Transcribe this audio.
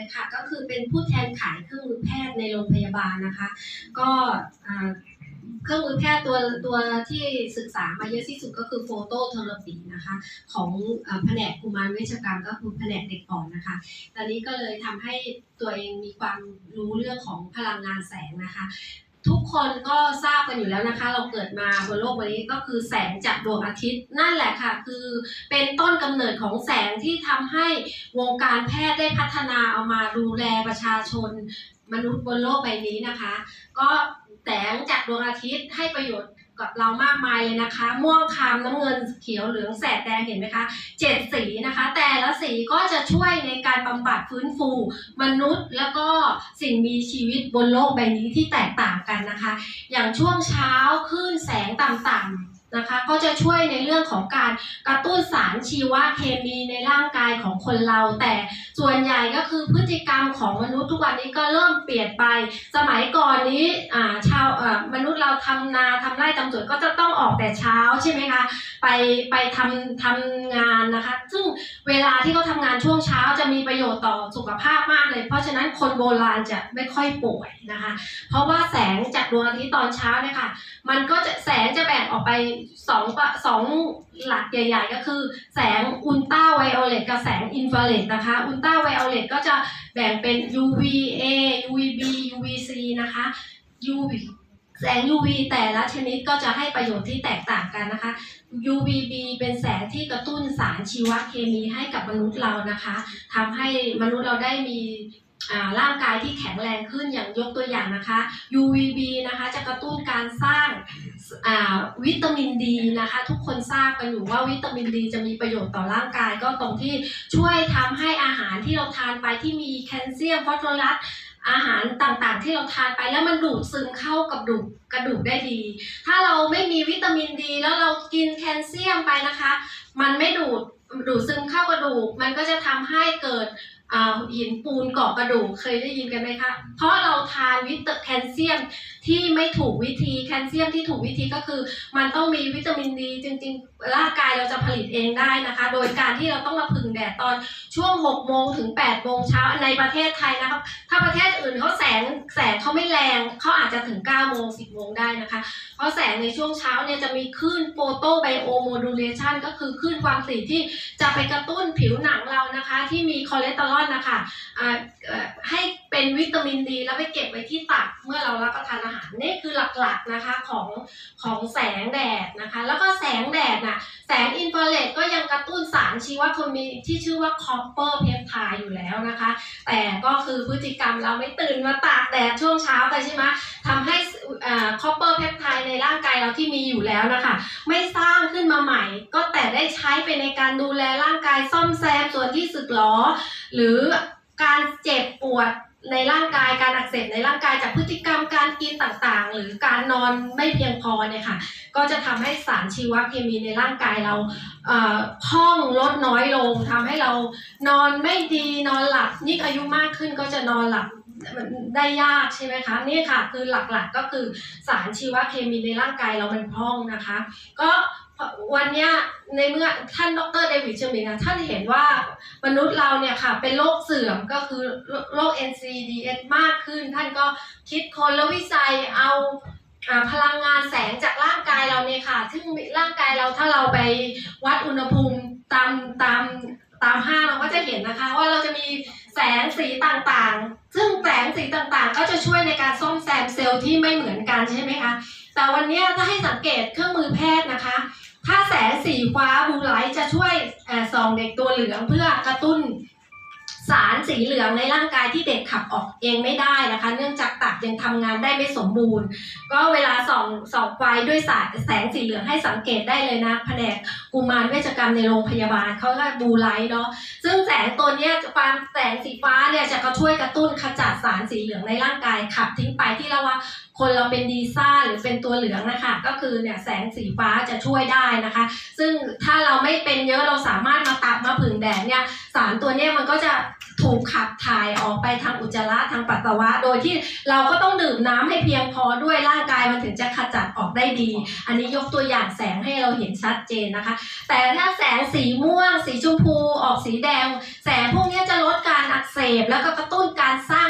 เลยค่ะ ก็คือเป็นผู้แทนขายเครื่องมือแพทย์ในโรงพยาบาลนะคะ ก็เครื่องมือแพทย์ตัวตัวที่ศึกษามาเยอะที่สุดก็คือโฟโตเทอราปีนะคะ ของแผนกกุมารเวชกรรมก็คือแผนกเด็กอ่อนนะคะ ตอนนี้ก็เลยทำให้ตัวเองมีความรู้เรื่องของพลังงานแสงนะคะ ทุกคนก็ทราบกันอยู่แล้วนะคะ เราเกิดมาบนโลกวันนี้ก็คือแสงจากดวงอาทิตย์ นั่นแหละค่ะ คือเป็นต้นกำเนิดของแสงที่ทำให้วงการแพทย์ได้พัฒนาเอามาดูแลประชาชน มนุษย์บนโลกใบนี้นะคะ ก็แสงจากดวงอาทิตย์ให้ประโยชน์ กับเรามากมายเลยนะคะ ม่วงคามน้ำเงินเขียวเหลืองแสดแดงเห็นไหมคะเจ็ดสีนะคะ แต่ละสีก็จะช่วยในการบำบัดฟื้นฟู มนุษย์ แล้วก็สิ่งมีชีวิตบนโลกใบนี้ที่แตกต่างกันนะคะ อย่างช่วงเช้าคลื่นแสงต่ำๆ นะคะก็จะช่วยในเรื่องของการกระตุ้นสารชีวเคมีในร่างกายของคนเรา แต่ส่วนใหญ่ก็คือพฤติกรรมของมนุษย์ทุกวันนี้ก็เริ่มเปลี่ยนไป สมัยก่อนนี้อ่าชาวอ่อมนุษย์เราทำนาทำไร่ทำสวนก็จะต้องออกแต่เช้าใช่ไหมคะไปไปทำทำงานนะคะ ซึ่งเวลาที่เขาทำงานช่วงเช้าจะมีประโยชน์ต่อสุขภาพมากเลย เพราะฉะนั้นคนโบราณจะไม่ค่อยป่วยนะคะ เพราะว่าแสงจากดวงอาทิตย์ตอนเช้าเนี่ยค่ะมันก็จะแสงจะแบ่งออกไปสองสองหลักใหญ่ๆ ก็คือ แสงอุลตราไวโอเลตกับแสงอินฟราเรดนะคะ อุลตราไวโอเลตก็จะแบ่งเป็น UVA UVB UVC นะคะ UV แสง UV แต่ละชนิดก็จะให้ประโยชน์ที่แตกต่างกันนะคะ UVB เป็นแสงที่กระตุ้นสารชีวเคมีให้กับมนุษย์เรานะคะทำให้มนุษย์เราได้มี ร่างกายที่แข็งแรงขึ้นอย่างยกตัวอย่างนะคะ UVB นะคะจะกระตุ้นการสร้างาวิตามินดีนะคะ ทุกคนทราบกันอยู่ว่าวิตามินดีจะมีประโยชน์ต่อร่างกายก็ตรงที่ช่วยทำให้อาหารที่เราทานไปที่มีแคลเซียมฟอสฟอรัสอาหารต่างๆ ที่เราทานไปแล้วมันดูดซึมเข้ากับดูกกระดูกได้ดี ถ้าเราไม่มีวิตามินดี แล้วเรากินแคลเซียมไปนะคะ มันไม่ดูดดูดซึมเข้ากระดูก มันก็จะทำให้เกิด อ่าหินปูนเกาะกระดูกเคยได้ยินกันไหมคะ เพราะเราทานวิตาแคลเซียมที่ไม่ถูกวิธีแคลเซียมที่ถูกวิธีก็คือ มันต้องมีวิตามินดีจริงๆ ร่างกายเราจะผลิตเองได้นะคะ โดยการที่เราต้องมาพึ่งแดดตอนช่วง6โมงถึง8โมงเช้าในประเทศไทยนะคะถ้าประเทศอื่นเขาแสงแสงเขาไม่แรงเขาอาจจะถึง9โมง10โมงได้นะคะ เพราะแสงในช่วงเช้าเนี่ยจะมีคลื่นโฟโตไบโอโมดูเลชันก็คือคลื่นความถี่ที่จะไปกระตุ้นผิวหนังเรานะคะ ที่มีคอเลสเตอรอลนะคะอ่าเอ่อให้เป็นวิตามินดี แล้วไปเก็บไว้ที่ตับเมื่อเรารับประทานอาหารนี่คือหลักๆนะคะของของแสงแดดนะคะ แล้วก็แสงแดดน่ะแสงอินฟราเรดก็ยังกระตุ้นสารชีวเคมีที่ชื่อว่าคอปเปอร์เพปไทด์อยู่แล้วนะคะ แต่ก็คือพฤติกรรมเราไม่ตื่นมาตากแดดช่วงเช้าไปใช่ไหมทำให้คอปเปอร์เพปไทด์ในร่างกายเราที่มีอยู่แล้วนะคะไม่ ช้ไปในการดูแลร่างกายซ่อมแซมส่วนที่สึกหรอ หรือการเจ็บปวดในร่างกายการอักเสบในร่างกายจากพฤติกรรมการกินต่างๆ หรือการนอนไม่เพียงพอเนี่ยค่ะ ก็จะทำให้สารชีวเคมีในร่างกายเราพองลดน้อยลงทำให้เรานอนไม่ดีนอนหลับยิ่งอายุมากขึ้นก็จะนอนหลับได้ยากใช่ไหมคะนี่ค่ะคือหลักๆก็คือสารชีวเคมีในร่างกายเรามันพองนะคะ ก็ วันนี้ในเมื่อท่านดรเดวิดเชมิงอะท่านเห็นว่ามนุษย์เราเนี่ยค่ะเป็นโรคเสื่อมก็คือโรค NCDs มากขึ้น ท่านก็คิดคนและวิจัยเอาพลังงานแสงจากร่างกายเราเนี่ยค่ะ ซึ่งร่างกายเราถ้าเราไปวัดอุณหภูมิตามตามตามห้างเราก็จะเห็นนะคะ ว่าเราจะมีแสงสีต่างๆ ซึ่งแสงสีต่างๆ ก็จะช่วยในการซ่อมแซมเซลล์ที่ไม่เหมือนกันใช่ไหมคะ แต่วันนี้ถ้าให้สังเกตเครื่องมือแพทย์นะคะ ถ้าแสงสีฟ้าบูไลท์จะช่วยเอ่อส่องเด็กตัวเหลืองเพื่อกระตุ้น สารสีเหลืองในร่างกายที่เด็กขับออกเองไม่ได้นะคะ เนื่องจากตับยังทำงานได้ไม่สมบูรณ์ ก็เวลาส่องส่องไฟด้วยสายแสงสีเหลืองให้สังเกตได้เลยนะแผนกกุมารเวชกรรมในโรงพยาบาลเขาก็บูไลท์เนาะซึ่งแสงตัวนี้ความแสงสีฟ้าเนี่ยจะก็ช่วยกระตุ้นขจัดสารสีเหลืองในร่างกายขับทิ้งไปที่เราว่าคนเราเป็นดีซ่าหรือเป็นตัวเหลืองนะคะก็คือเนี่ยแสงสีฟ้าจะช่วยได้นะคะ ซึ่งถ้าเราไม่เป็นเยอะเราสามารถมาตับมาผึ่งแดดเนี่ยสารตัวเนี้ยมันก็จะ ถูกขับถ่ายออกไปทางอุจจาระทางปัสสาวะ โดยที่เราก็ต้องดื่มน้ำให้เพียงพอด้วยร่างกายมันถึงจะขจัดออกได้ดี อันนี้ยกตัวอย่างแสงให้เราเห็นชัดเจนนะคะ แต่ถ้าแสงสีม่วง สีชมพู ออกสีแดง แสงพวกนี้จะลดการอักเสบแล้วก็กระตุ้นการสร้าง